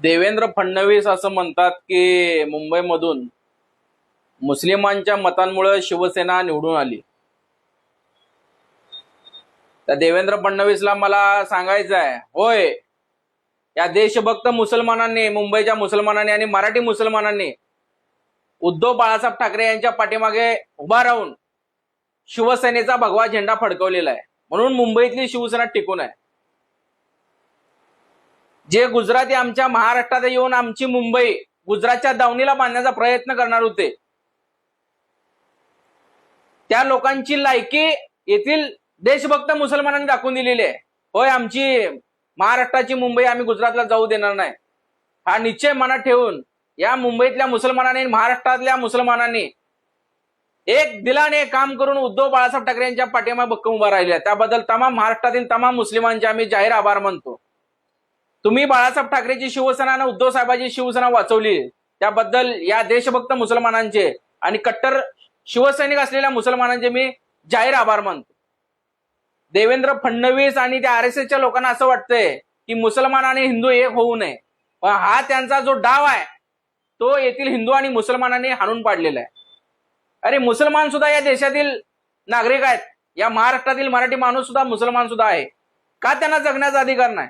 देवेंद्र फडणवीस असं म्हणतात की मुंबईमधून मुस्लिमांच्या मतांमुळे शिवसेना निवडून आली. त्या देवेंद्र फडणवीसला मला सांगायचं आहे होय या देशभक्त मुसलमानांनी मुंबईच्या मुसलमानांनी आणि मराठी मुसलमानांनी उद्धव बाळासाहेब ठाकरे यांच्या पाठीमागे उभा राहून शिवसेनेचा भगवा झेंडा फडकवलेला आहे. म्हणून मुंबईतली शिवसेना टिकून आहे. जे गुजराती आमच्या महाराष्ट्रात येऊन आमची मुंबई गुजरातच्या दावणीला बांधण्याचा प्रयत्न करणार होते त्या लोकांची लायकी येथील देशभक्त मुसलमानांनी दाखवून दिलेली आहे. होय आमची महाराष्ट्राची मुंबई आम्ही गुजरातला जाऊ देणार नाही. हा निश्चय मनात ठेवून या मुंबईतल्या मुसलमानांनी महाराष्ट्रातल्या मुसलमानांनी एक दिलाने काम करून उद्धव बाळासाहेब ठाकरे यांच्या पाठीमा भक्कम उभा राहिल्या. त्याबद्दल तमाम महाराष्ट्रातील तमाम मुस्लिमांचे आम्ही जाहीर आभार मानतो. तुम्ही बाळासाहेब ठाकरेची शिवसेना आणि उद्धव साहेबांची शिवसेना वाचवली. त्याबद्दल या देशभक्त मुसलमानांचे आणि कट्टर शिवसैनिक असलेल्या मुसलमानांचे मी जाहीर आभार मानतो. देवेंद्र फडणवीस आणि त्या आर एस एसच्या लोकांना असं वाटतंय की मुसलमान आणि हिंदू एक होऊ नये. पण हा त्यांचा जो डाव आहे तो येथील हिंदू आणि मुसलमानांनी हाणून पाडलेला आहे. अरे मुसलमान सुद्धा या देशातील नागरिक आहेत. या महाराष्ट्रातील मराठी माणूस सुद्धा मुसलमान सुद्धा आहे. का त्यांना जगण्याचा अधिकार नाही?